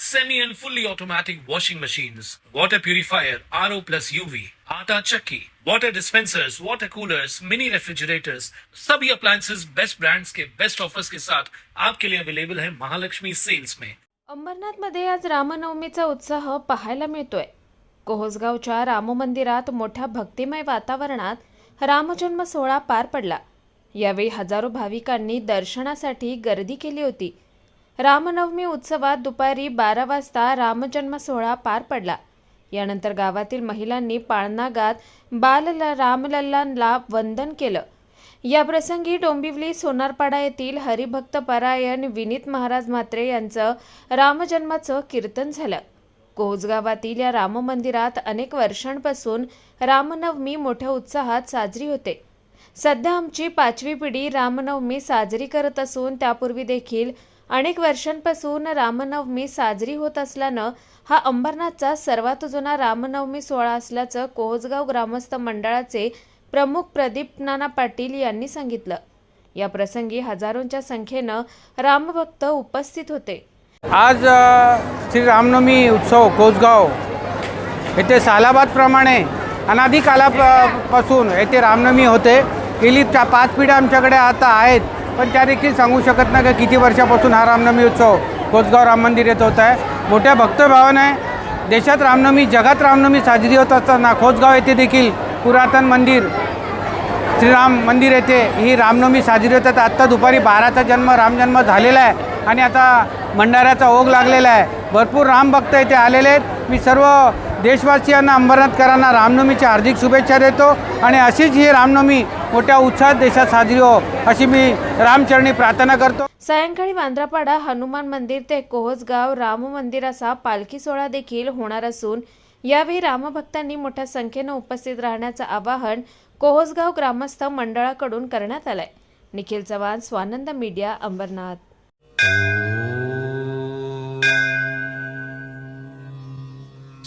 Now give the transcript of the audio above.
semi and fully automatic washing machines, water purifier, RO plus UV, आटा चक्की, water dispensers, water coolers, mini refrigerators, सभी appliances best brands के best offers के साथ आपके लिए अवेलेबल है महालक्ष्मी सेल्स में। अंबरनाथमध्ये आज रामनवमीचा उत्साह पाहायला मिळतोय. कोहसगावच्या राम मंदिरात मोठ्या भक्तिमय वातावरणात रामजन्म सोहळा पार पडला. यावेळी हजारो भाविकांनी दर्शनासाठी गर्दी केली होती. रामनवमी उत्सवात दुपारी बारा वाजता रामजन्म सोहळा पार पडला. यानंतर गावातील महिलांनी पाळणा गात बाल रामलल्लांना वंदन केलं. या प्रसंगी डोंबिवली सोनारपाडा येथील हरिभक्त परायण विनीत महाराज म्हात्रे यांचं रामजन्माचं कीर्तन झालं. कोहजगावातील या राम मंदिरात अनेक वर्षांपासून रामनवमी मोठ्या उत्साहात साजरी होते. सध्या आमची पाचवी पिढी रामनवमी साजरी करत असून त्यापूर्वी देखील अनेक वर्षांपासून रामनवमी साजरी होत असल्यानं हा अंबरनाथचा सर्वात जुना रामनवमी सोहळा असल्याचं कोहजगाव ग्रामस्थ मंडळाचे प्रमुख प्रदीप नाना पाटील यांनी सांगितलं. या प्रसंगी हजारोंच्या संख्येनं रामभक्त उपस्थित होते. आज श्री रामनवमी उत्सव कोसगाव येथे सालाबादप्रमाणे अनादी कालापासून येथे रामनवमी होते. गेली पाच पिढ्या आमच्याकडे आता आहेत. पण त्या देखील सांगू शकत नाही की किती वर्षापासून हा रामनवमी उत्सव कोसगाव राम मंदिर येत होत. आहे मोठ्या भक्तभावाने देशात रामनवमी जगात रामनवमी साजरी होत असताना खोसगाव येथे देखील पुरातन मंदिर श्रीराम मंदिर येथे ही रामनवमी साजरी होतात. आत्ता दुपारी बाराचा जन्म रामजन्म झालेला आहे. आणि आता भंडाऱ्याचा ओघ लागलेला आहे. भरपूर रामभक्त इथे आलेले आहेत. मी सर्व देशवासियांना अंबरनाथकरांना रामनवमीच्या हार्दिक शुभेच्छा देतो आणि अशीच ही रामनवमी मोठ्या उत्साहात देशात साजरी हो अशी मी रामचरणी प्रार्थना करतो. सायंकाळी वांद्रापाडा हनुमान मंदिर ते कोहसगाव राम मंदिराचा पालखी सोहळा देखील होणार असून यावेळी रामभक्तांनी मोठ्या संख्येनं उपस्थित राहण्याचं आवाहन कोहसगाव ग्रामस्थ मंडळाकडून करण्यात आलंय. निखिल चव्हाण स्वानंद मीडिया अंबरनाथ.